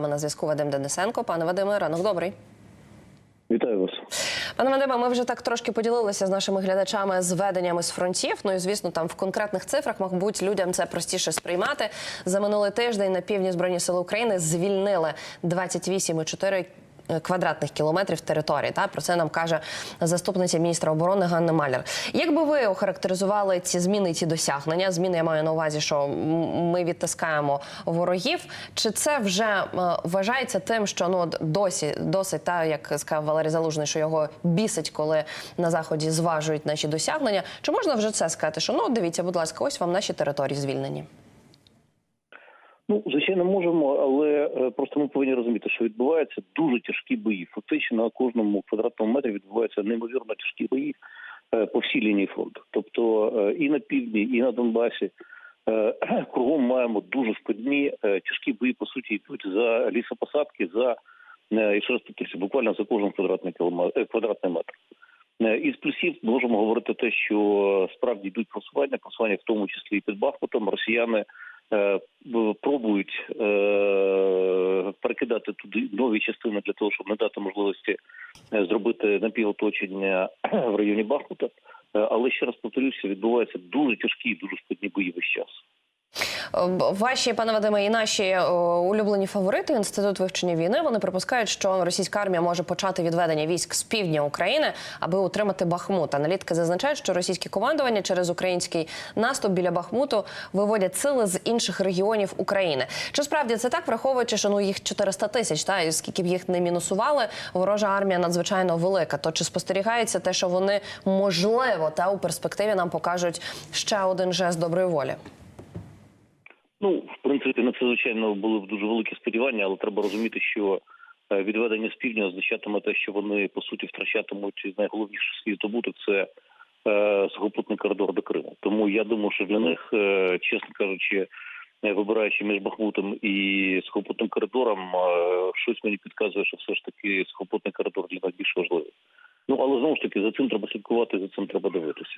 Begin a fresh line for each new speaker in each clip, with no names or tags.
На зв'язку Вадим Денисенко. Пане Вадиме, ранок добрий.
Вітаю вас.
Пане Вадиме, ми вже так трошки поділилися з нашими глядачами зведеннями з фронтів. Ну і звісно, там в конкретних цифрах, мабуть, людям це простіше сприймати. За минулий тиждень на півдні збройні сили України звільнили 28,4 квадратних кілометрів території. Та про це нам каже заступниця міністра оборони Ганна Маляр. Як би ви охарактеризували ці зміни, ці досягнення? Зміни я маю на увазі, що ми відтискаємо ворогів. Чи це вже е, вважається тим, що ну досі досить та як сказав Валерій Залужний, що його бісить, коли на заході зважують наші досягнення? Чи можна вже це сказати? Що ну дивіться, будь ласка, ось вам наші території звільнені?
Ну, звичайно, можемо, але е, просто ми повинні розуміти, що відбуваються дуже тяжкі бої. Фактично на кожному квадратному метрі відбуваються неймовірно тяжкі бої е, по всій лінії фронту. Тобто е, і на півдні, і на Донбасі кругом маємо дуже складні тяжкі бої, по суті, йдуть за лісопосадки, за і ще раз повторюся, буквально за кожен квадратний квадратний метр. Із плюсів можемо говорити те, що справді йдуть просування, просування в тому числі і під Бахмутом. Росіяни пробують е, перекидати туди нові частини для того, щоб не дати можливості е, зробити напівоточення в районі Бахмута. Е, Але ще раз повторюся, відбуваються дуже тяжкі, дуже складні бої весь час.
Ваші пане Вадиме, і наші е, улюблені фаворити інститут вивчення війни. Вони припускають, що російська армія може почати відведення військ з півдня України, аби утримати Бахмут. Аналітики зазначають, що російське командування через український наступ біля Бахмуту виводять сили з інших регіонів України. Чи справді це так, враховуючи, що ну їх 400 тисяч, та скільки б їх не мінусували, ворожа армія надзвичайно велика. То чи спостерігається те, що вони можливо та у перспективі нам покажуть ще один жест доброї волі?
Ну, в принципі, на це звичайно були дуже великі сподівання, але треба розуміти, що е, відведення з півдня означатиме те, що вони по суті втрачатимуть найголовніший свій здобуток це е, сухопутний коридор до Криму. Тому я думаю, що для них, е, чесно кажучи, вибираючи між Бахмутом і сухопутним коридором, е, щось мені підказує, що все ж таки сухопутний коридор для них більш важливий. Ну але знову ж таки за цим треба слідкувати, за цим треба дивитися.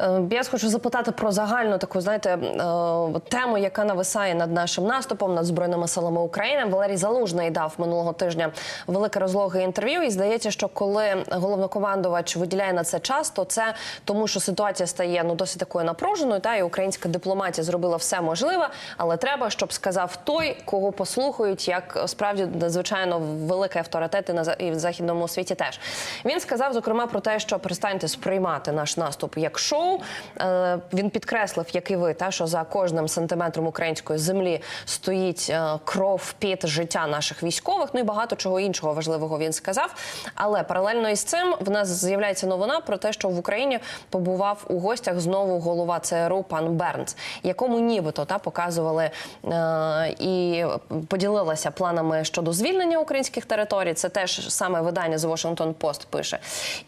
Е, Я хочу запитати про загальну таку, знаєте, е, тему, яка нависає над нашим наступом, над збройними силами України. Валерій Залужний дав минулого тижня велике розлоге інтерв'ю. І здається, що коли головнокомандувач виділяє на це час, то це тому, що ситуація стає ну досить такою напруженою. Та і українська дипломатія зробила все можливе, але треба, щоб сказав той, кого послухають, як справді надзвичайно великий авторитет і на і в західному світі теж. Він сказав зокрема про те, що перестаньте сприймати наш наступ як шоу. Е, Він підкреслив, як і ви, та що за кожним сантиметром української землі стоїть е, кров, піт, життя наших військових. Ну і багато чого іншого важливого він сказав. Але паралельно із цим в нас з'являється новина про те, що в Україні побував у гостях знову голова ЦРУ пан Бернс, якому нібито та показували е, і поділилася планами щодо звільнення українських територій. Це теж саме видання The Washington Post пише.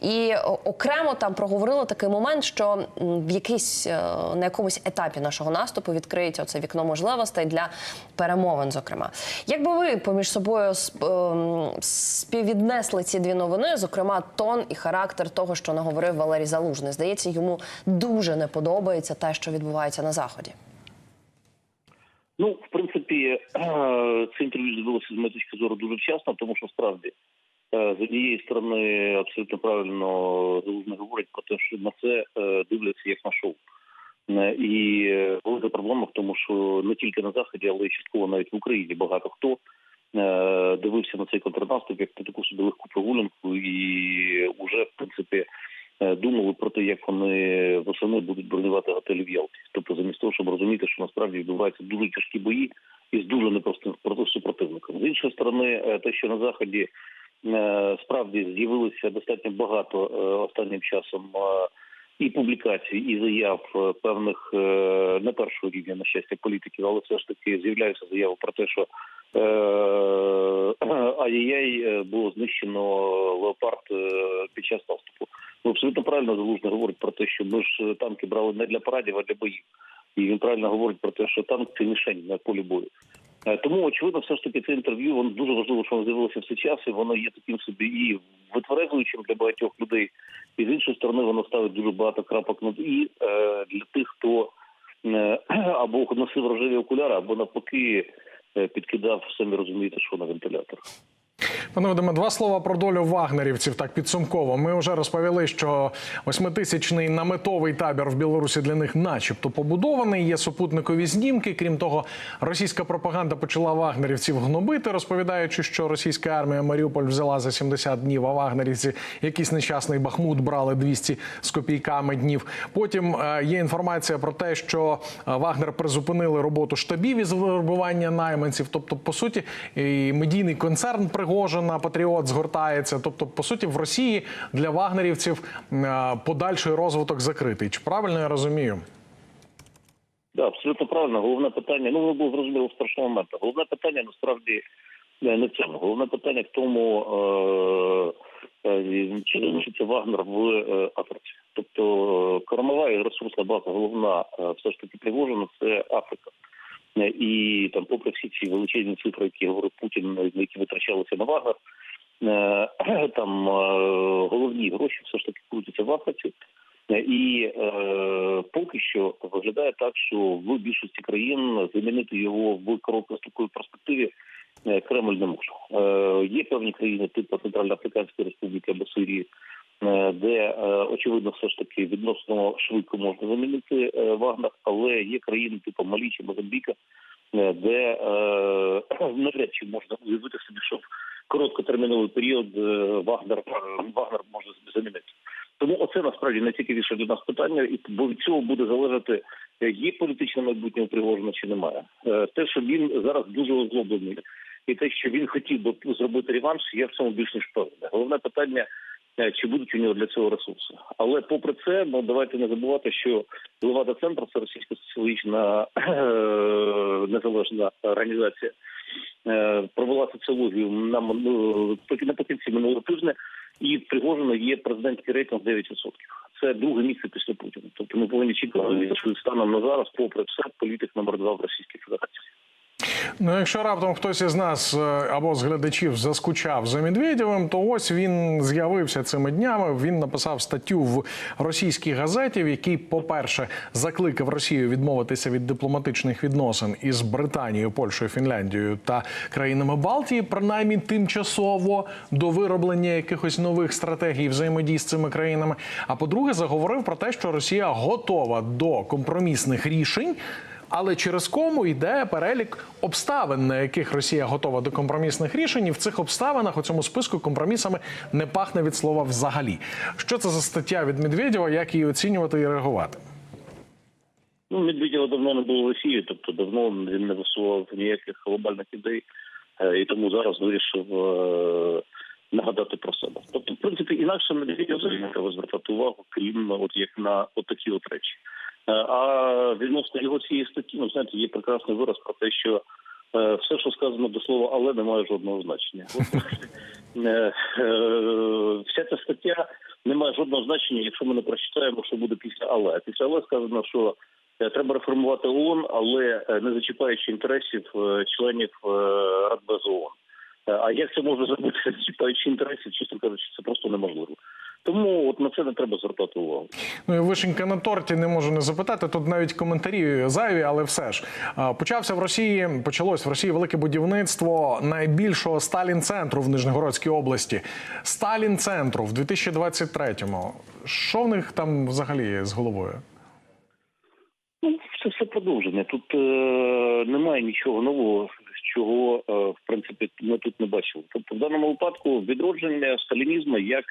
І окремо там проговорили такий момент, що в якийсь е, на якомусь етапі нашого наступу відкриється оце вікно можливостей для перемовин. Зокрема, як би ви поміж собою ем, співвіднесли ці дві новини, зокрема тон і характер того, що наговорив Валерій Залужний. Здається, йому дуже не подобається те, що відбувається на заході.
Ну, в принципі, це інтерв'ю з'явилося з моєї точки зору дуже вчасно, тому що справді е, з однієї сторони абсолютно правильно Залужний говорить про те, що на це е, дивляться як на шоу. Е, І е, велика проблема в тому, що не тільки на заході, але й частково навіть в Україні багато хто е, дивився на цей контрнаступ як на таку легку прогулянку, і вже в принципі е, думали про те, як вони восени будуть бронювати готелі в Ялті. Тобто, замість того, щоб розуміти, що насправді відбуваються дуже тяжкі бої із дуже непростим проти- супротивником. З іншої сторони, е, те, що на заході е, справді з'явилося достатньо багато е, останнім часом. е, і публікацій, і заяв е, певних е, не першого рівня на щастя політиків, але все ж таки з'являються заяви про те, що е, е, було знищено леопард е, під час наступу. Ну абсолютно правильно залужний говорить про те, що ми ж е, танки брали не для парадів, а для боїв. І він правильно говорить про те, що танк це мішень на полі бою. Е, Тому очевидно, все ж таки це інтерв'ю воно дуже важливо, що воно з'явилося в цей час, і воно є таким собі і витверезуючим для багатьох людей. І з іншої сторони, воно ставить дуже багато крапок над і е, для тих, хто е, або носив рожеві окуляри, або навпаки підкидав, самі розумієте, що на вентилятор.
Пане Вадиме, два слова про долю вагнерівців. Так підсумково. Ми вже розповіли, що восьмитисячний наметовий табір в Білорусі для них, начебто, побудований. Є супутникові знімки. Крім того, російська пропаганда почала вагнерівців гнобити, розповідаючи, що російська армія Маріуполь взяла за 70 днів, а вагнерівці якийсь нещасний Бахмут брали 200 з копійками днів. Потім е, є інформація про те, що е, Вагнер призупинили роботу штабів із вербування найманців. Тобто, по суті, і медійний концерн Пригожина, Патріот згортається. Тобто, по суті, в Росії для вагнерівців е, подальший розвиток закритий. Чи правильно я розумію?
Да, абсолютно правильно. Головне питання, ну воно було зрозуміло з першого моменту. Головне питання насправді е, не в цьому. Головне питання в тому, е, е, чи залишиться Вагнер в е, Африці. Тобто е, кормова і ресурсна база головна е, все ж таки Пригожина – це Африка. І там, попри всі ці величезні цифри, які говорив Путін, які витрачалися на Вагнер, е, там е, головні гроші все ж таки крутяться в Африці. Е, І е, поки що виглядає так, що в більшості країн замінити його в короткостроковій перспективі Кремль не може. Е, є певні країни, типу Центральноафриканської Республіки або Сирії, де е, очевидно все ж таки відносно швидко можна замінити е, Вагнер, але є країни типу Малі чи Мозамбіка, е, де е, навряд чи можна уявити собі, що в короткотерміновий період е, Вагнер, е, Вагнер може замінити. Тому оце насправді найцікавіше для нас питання, і бо від цього буде залежати, е, є політичне майбутнє у Пригожина чи немає. Е, Те, що він зараз дуже озлоблений, і те, що він хотів би зробити реванш, я в цьому більш ніж впевнений. Головне питання. Е, Чи будуть у нього для цього ресурси? Але попри це, ну давайте не забувати, що Левада Центр це російська соціологічна е, незалежна організація. е, Провела соціологію на мину- наприкінці минулого тижня, і в Пригожина є президентський рейтинг 9%. Це друге місце після Путіна. Тобто ми повинні чекати, що станом на зараз, попри все, політик номер два в Російській Федерації.
Ну, якщо раптом хтось із нас е, або з глядачів заскучав за Медведєвим, то ось він з'явився цими днями. Він написав статтю в російській газеті, в якій, по-перше, закликав Росію відмовитися від дипломатичних відносин із Британією, Польщею, Фінляндією та країнами Балтії, принаймні тимчасово до вироблення якихось нових стратегій взаємодії з цими країнами. А по-друге, заговорив про те, що Росія готова до компромісних рішень. Але через кому йде перелік обставин, на яких Росія готова до компромісних рішень, і в цих обставинах у цьому списку компромісами не пахне від слова взагалі. Що це за стаття від Медведєва, як її оцінювати і реагувати?
Ну, Медведєва давно не було в Росії, тобто давно він не висував ніяких глобальних ідей, е, і тому зараз вирішив е, нагадати про себе. Тобто, в принципі, інакше Медведєв треба звертати увагу, крім от як на от такі от речі. Е, А відносно його цієї статті, ну знаєте, є прекрасний вираз про те, що е, все, що сказано до слова, але не має жодного значення. От, е, Вся ця стаття не має жодного значення, якщо ми не прочитаємо, що буде після але. Після але сказано, що треба реформувати ООН, але не зачіпаючи інтересів членів Радбезу ООН. А як це може зробити, зачіпаючи інтересів, не треба звертати увагу.
Ну і вишенька на торті не можу не запитати. Тут навіть коментарі зайві, але все ж почався в Росії. Почалось в Росії велике будівництво найбільшого Сталін-центру в Нижнегородській області. Сталін-центру в 2023-му. Що в них там взагалі з головою?
Ну, це все продовження. Тут е, немає нічого нового, чого е, в принципі ми тут не бачили. Тобто, в даному випадку відродження сталінізму як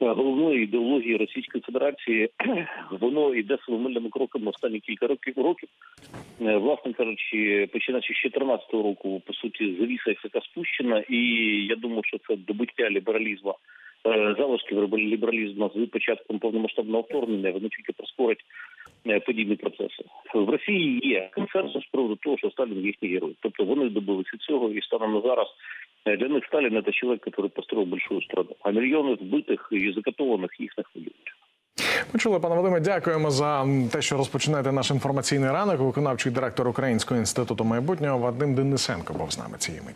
головної ідеології Російської Федерації, воно йде семимильними кроками останні кілька років років. Е, Власне кажучи, починаючи з 2014 року, по суті, завіса як така спущена, і я думаю, що це добиття лібералізму. е, Залишків лібералізму з початком повномасштабного вторгнення вони тільки прискорять е, подібні процеси. В Росії є консенсус з приводу того, що Сталін їхній герой. Тобто вони добилися цього, і станом на зараз е, для них Сталин – это чоловік, який построїв большую страну. А мільйони вбитих і закатованих їх не хвилюють.
Ми чули, пане Вадиме, дякуємо за те, що розпочинаєте наш інформаційний ранок. Виконавчий директор Українського інституту майбутнього Вадим Денисенко був з нами цієї миті.